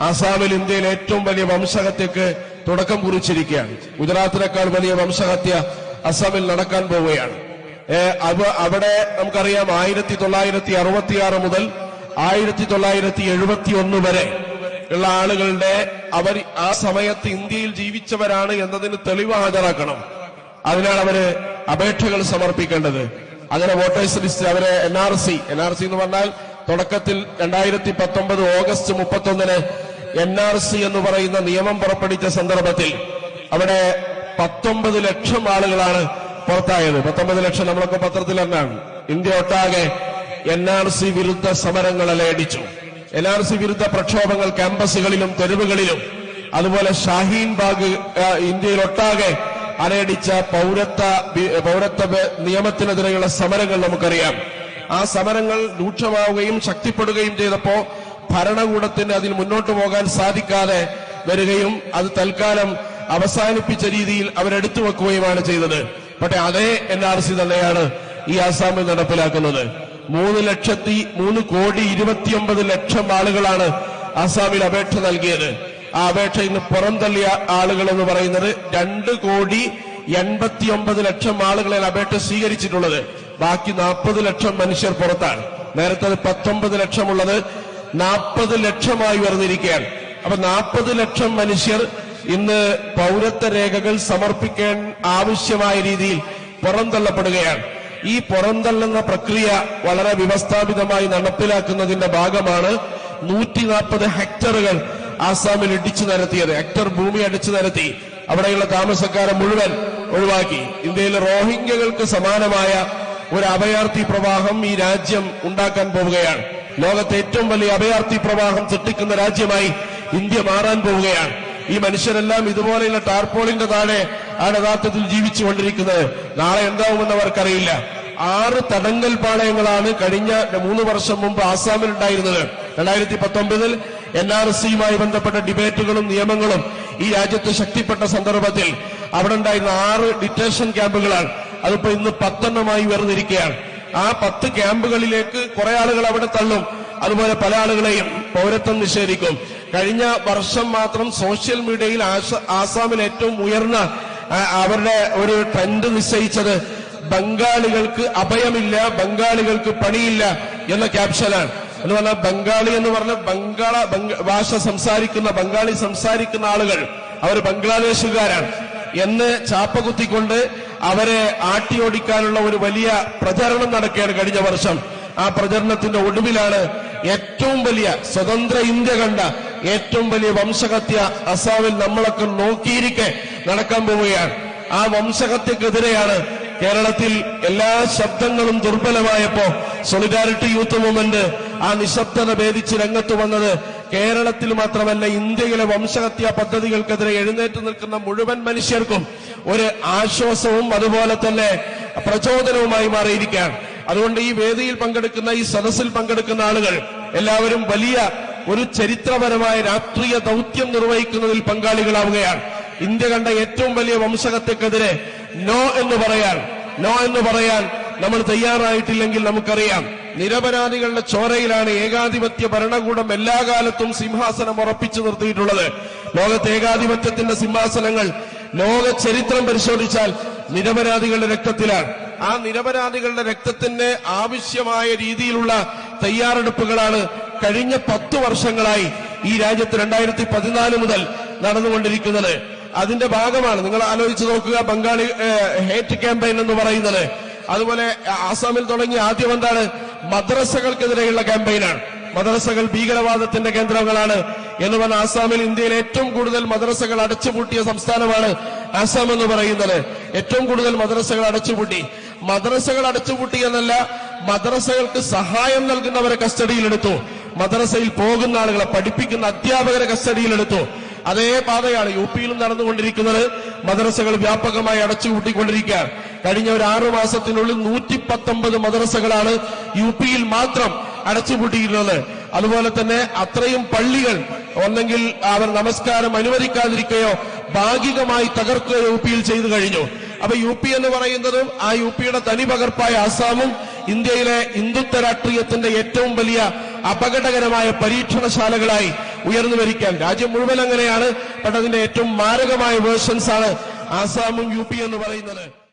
ആസാമിൽ ഇന്ത്യയിലെ ഏറ്റവും വലിയ വംശഹത്യക്ക് തുടക്കം കുറിച്ചിരിക്കുകയാണ്. ഗുജറാത്തിനേക്കാൾ വലിയ വംശഹത്യ അസാമിൽ നടക്കാൻ പോവുകയാണ്. അവ- അവിടെ നമുക്കറിയാം ആയിരത്തി തൊള്ളായിരത്തി അറുപത്തിയാറ് മുതൽ ആയിരത്തി തൊള്ളായിരത്തി എഴുപത്തി ഒന്ന് വരെ ഉള്ള ആളുകളുടെ അവർ ആ സമയത്ത് ഇന്ത്യയിൽ ജീവിച്ചവരാണ് എന്നതിന് തെളിവ് ഹാജരാക്കണം. അതിനാണ് അവർ അപേക്ഷകൾ സമർപ്പിക്കേണ്ടത്. അങ്ങനെ വോട്ടേഴ്സ് ലിസ്റ്റ് അവരെ N R C N R C എന്ന് പറഞ്ഞാൽ തുടക്കത്തിൽ രണ്ടായിരത്തി പത്തൊമ്പത് ഓഗസ്റ്റ് മുപ്പത്തൊന്നിന് എൻ ആർ സി എന്ന് പറയുന്ന നിയമം പുറപ്പെടുവിച്ച സന്ദർഭത്തിൽ അവിടെ പത്തൊമ്പത് ലക്ഷം ആളുകളാണ് പുറത്തായത്. പത്തൊമ്പത് ലക്ഷം നമ്മളൊക്കെ പത്രത്തിൽ തന്നെയാണ് ഇന്ത്യ ഒട്ടാകെ എൻ ആർ സി വിരുദ്ധ സമരങ്ങൾ അലയടിച്ചു എൻ ആർ സി വിരുദ്ധ പ്രക്ഷോഭങ്ങൾ ക്യാമ്പസുകളിലും തെരുവുകളിലും അതുപോലെ ഷാഹീൻ ബാഗ് ഇന്ത്യയിലൊട്ടാകെ അലയടിച്ച പൗരത്വ പൗരത്വ നിയമത്തിനെതിരെയുള്ള സമരങ്ങൾ നമുക്കറിയാം. ആ സമരങ്ങൾ രൂക്ഷമാവുകയും ശക്തിപ്പെടുകയും ചെയ്തപ്പോ ഭരണകൂടത്തിന് അതിൽ മുന്നോട്ട് പോകാൻ സാധിക്കാതെ വരികയും അത് തൽക്കാലം അവസാനിപ്പിച്ച രീതിയിൽ അവരെടുത്തു വെക്കുകയുമാണ് ചെയ്തത്. പക്ഷേ അതേ എൻ ആർ സി തന്നെയാണ് ഈ ആസാമിൽ നടപ്പിലാക്കുന്നത്. മൂന്ന് ലക്ഷത്തി മൂന്ന് കോടി ഇരുപത്തിയൊമ്പത് ലക്ഷം ആളുകളാണ് ആസാമിൽ അപേക്ഷ നൽകിയത്. ആ അപേക്ഷ ഇന്ന് പുറന്തള്ളിയ ആളുകൾ എന്ന് പറയുന്നത് രണ്ട് കോടി എൺപത്തിയൊമ്പത് ലക്ഷം ആളുകളെ അപേക്ഷ സ്വീകരിച്ചിട്ടുള്ളത്. ബാക്കി നാൽപ്പത് ലക്ഷം മനുഷ്യർ പുറത്താണ്. നേരത്തെ പത്തൊമ്പത് ലക്ഷമുള്ളത് നാൽപ്പത് ലക്ഷമായി ഉയർന്നിരിക്കുകയാണ്. അപ്പൊ നാൽപ്പത് ലക്ഷം മനുഷ്യർ ഇന്ന് പൗരത്വ രേഖകൾ സമർപ്പിക്കാൻ ആവശ്യമായ രീതിയിൽ പുറന്തള്ളപ്പെടുകയാണ്. ഈ പുറന്തള്ളുന്ന പ്രക്രിയ വളരെ വ്യവസ്ഥാപിതമായി നടപ്പിലാക്കുന്നതിന്റെ ഭാഗമാണ് നൂറ്റി നാൽപ്പത് ഹെക്ടറുകൾ ആസാമിൽ ഇടിച്ചു നിരത്തിയത്. ഹെക്ടർ ഭൂമി അടിച്ചു നിരത്തി. അവിടെയുള്ള താമസക്കാരെ മുഴുവൻ ഒഴിവാക്കി. ഇന്ത്യയിലെ റോഹിംഗ്യകൾക്ക് സമാനമായ ഒരു അഭയാർത്ഥി പ്രവാഹം ഈ രാജ്യം ഉണ്ടാക്കാൻ പോവുകയാണ്. ലോകത്തെ ഏറ്റവും വലിയ അഭയാർത്ഥി പ്രവാഹം സൃഷ്ടിക്കുന്ന രാജ്യമായി ഇന്ത്യ മാറാൻ പോവുകയാണ്. ഈ മനുഷ്യരെല്ലാം ഇതുപോലെയുള്ള ടാർപോളിന്റെ താഴെ ആണ് യഥാർത്ഥത്തിൽ ജീവിച്ചുകൊണ്ടിരിക്കുന്നത്. നാളെ എന്താവുമെന്ന് അവർക്കറിയില്ല. ആറ് തടങ്കൽ പാളയങ്ങളാണ് കഴിഞ്ഞ മൂന്ന് വർഷം മുമ്പ് ആസാമിൽ ഉണ്ടായിരുന്നത് രണ്ടായിരത്തി പത്തൊമ്പതിൽ എൻ ആർ സിയുമായി ബന്ധപ്പെട്ട ഡിബേറ്റുകളും നിയമങ്ങളും ഈ രാജ്യത്ത് ശക്തിപ്പെട്ട സന്ദർഭത്തിൽ അവിടെ ഉണ്ടായിരുന്ന ആറ് ഡിറ്റൻഷൻ ക്യാമ്പുകളാണ്. അതിപ്പോ ഇന്ന് പത്തെണ്ണമായി ഉയർന്നിരിക്കുകയാണ്. ആ പത്ത് ക്യാമ്പുകളിലേക്ക് കുറെ ആളുകൾ അവിടെ തള്ളും. അതുപോലെ പല ആളുകളെയും പൗരത്വം നിഷേധിക്കും. കഴിഞ്ഞ വർഷം മാത്രം സോഷ്യൽ മീഡിയയിൽ ആസാമിൽ ഏറ്റവും ഉയർന്ന അവരുടെ ഒരു ട്രെൻഡ് നിശ്ചയിച്ചത് ബംഗാളികൾക്ക് അഭയമില്ല ബംഗാളികൾക്ക് പണിയില്ല എന്ന ക്യാപ്ഷനാണ്. എന്ന് പറഞ്ഞാൽ ബംഗാളി എന്ന് പറഞ്ഞ ബംഗാള ഭാഷ സംസാരിക്കുന്ന ബംഗാളി സംസാരിക്കുന്ന ആളുകൾ. അവർ ബംഗ്ലാദേശുകാരാണ്. എന്ന് ചാപ്പ കുത്തിക്കൊണ്ട് അവരെ ആട്ടിയോടിക്കാനുള്ള ഒരു വലിയ പ്രചരണം നടക്കുകയാണ് കഴിഞ്ഞ വർഷം. ആ പ്രചരണത്തിന്റെ ഒടുവിലാണ് ഏറ്റവും വലിയ സ്വതന്ത്ര ഇന്ത്യ കണ്ട ഏറ്റവും വലിയ വംശഹത്യ അസാമിൽ നമ്മളൊക്കെ നോക്കിയിരിക്കെ നടക്കാൻ പോവുകയാണ്. ആ വംശഹത്യക്കെതിരെയാണ് കേരളത്തിൽ എല്ലാ ശബ്ദങ്ങളും ദുർബലമായപ്പോ സൊളിഡാരിറ്റി യൂത്ത് മൂവ്മെന്റ് ആ നിശബ്ദത ഭേദിച്ച് രംഗത്ത് വന്നത് കേരളത്തിൽ മാത്രമല്ല ഇന്ത്യയിലെ വംശഹത്യാ പദ്ധതികൾക്കെതിരെ എഴുന്നേറ്റ് നിൽക്കുന്ന മുഴുവൻ മനുഷ്യർക്കും ഒരു ആശ്വാസവും അതുപോലെ തന്നെ പ്രചോദനവുമായി മാറിയിരിക്കുകയാണ്. അതുകൊണ്ട് ഈ വേദിയിൽ പങ്കെടുക്കുന്ന ഈ സദസ്സിൽ പങ്കെടുക്കുന്ന ആളുകൾ എല്ലാവരും വലിയ ഒരു ചരിത്രപരമായ രാഷ്ട്രീയ ദൗത്യം നിർവഹിക്കുന്നതിൽ പങ്കാളികളാവുകയാണ്. ഇന്ത്യ കണ്ട ഏറ്റവും വലിയ വംശഹത്യക്കെതിരെ നോ എന്ന് പറയാൻ നോ എന്ന് പറയാൻ നമ്മൾ തയ്യാറായിട്ടില്ലെങ്കിൽ നമുക്കറിയാം. നിരപരാധികളുടെ ചോരയിലാണ് ഏകാധിപത്യ ഭരണകൂടം എല്ലാ കാലത്തും സിംഹാസനം ഉറപ്പിച്ചു നിർത്തിയിട്ടുള്ളത്. ലോകത്തെ ഏകാധിപത്യത്തിന്റെ സിംഹാസനങ്ങൾ ലോക ചരിത്രം പരിശോധിച്ചാൽ നിരപരാധികളുടെ രക്തത്തിലാണ്. ആ നിരപരാധികളുടെ രക്തത്തിന്റെ ആവശ്യമായ രീതിയിലുള്ള തയ്യാറെടുപ്പുകളാണ് കഴിഞ്ഞ പത്ത് വർഷങ്ങളായി ഈ രാജ്യത്ത് രണ്ടായിരത്തി പതിനാല് മുതൽ നടന്നുകൊണ്ടിരിക്കുന്നത്. അതിന്റെ ഭാഗമാണ് നിങ്ങൾ ആലോചിച്ച് നോക്കുക ബംഗാളി ഹേറ്റ് ക്യാമ്പയിൻ എന്ന് പറയുന്നത്. അതുപോലെ ആസാമിൽ തുടങ്ങി ആദ്യം എന്താണ്? മദ്രസകൾക്കെതിരെയുള്ള ക്യാമ്പയിനാണ്. മദ്രസകൾ ഭീകരവാദത്തിന്റെ കേന്ദ്രങ്ങളാണ് എന്ന് പറഞ്ഞ ആസാമിൽ ഇന്ത്യയിൽ ഏറ്റവും കൂടുതൽ മദ്രസകൾ അടച്ചുപൂട്ടിയ സംസ്ഥാനമാണ് ആസാം എന്ന് പറയുന്നത്. ഏറ്റവും കൂടുതൽ മദ്രസകൾ അടച്ചുപൂട്ടി. മദ്രസകൾ അടച്ചുപൂട്ടി എന്നല്ല മദ്രസകൾക്ക് സഹായം നൽകുന്നവരെ കസ്റ്റഡിയിലെടുത്തു. മദ്രസയിൽ പോകുന്ന ആളുകളെ പഠിപ്പിക്കുന്ന അധ്യാപകരെ കസ്റ്റഡിയിലെടുത്തു. അതേ പാതയാണ് യു പിയിലും നടന്നുകൊണ്ടിരിക്കുന്നത്. മദ്രസകൾ വ്യാപകമായി അടച്ചുപൂട്ടിക്കൊണ്ടിരിക്കുകയാണ് കഴിഞ്ഞ ഒരു ആറു മാസത്തിനുള്ളിൽ നൂറ്റി പത്തൊമ്പത് മദ്രസകളാണ് യു പിയിൽ മാത്രം അടച്ചുപൂട്ടിയിരുന്നത്. അതുപോലെ തന്നെ അത്രയും പള്ളികൾ ഒന്നെങ്കിൽ അവർ നമസ്കാരം അനുവദിക്കാതിരിക്കുകയോ ഭാഗികമായി തകർക്കുകയോ യു പിയിൽ ചെയ്തു കഴിഞ്ഞു. അപ്പൊ യു പി എന്ന് പറയുന്നതും ആ യു പിയുടെ തനി പകർപ്പായ ആസാമും ഇന്ത്യയിലെ ഹിന്ദുത്വ രാഷ്ട്രീയത്തിന്റെ ഏറ്റവും വലിയ അപകടകരമായ പരീക്ഷണശാലകളായി ഉയർന്നു വരിക്കാൻ. രാജ്യം മുഴുവൻ അങ്ങനെയാണ് അതിന്റെ ഏറ്റവും മാരകമായ വേർഷൻസ് ആണ് ആസാമും യു എന്ന് പറയുന്നത്.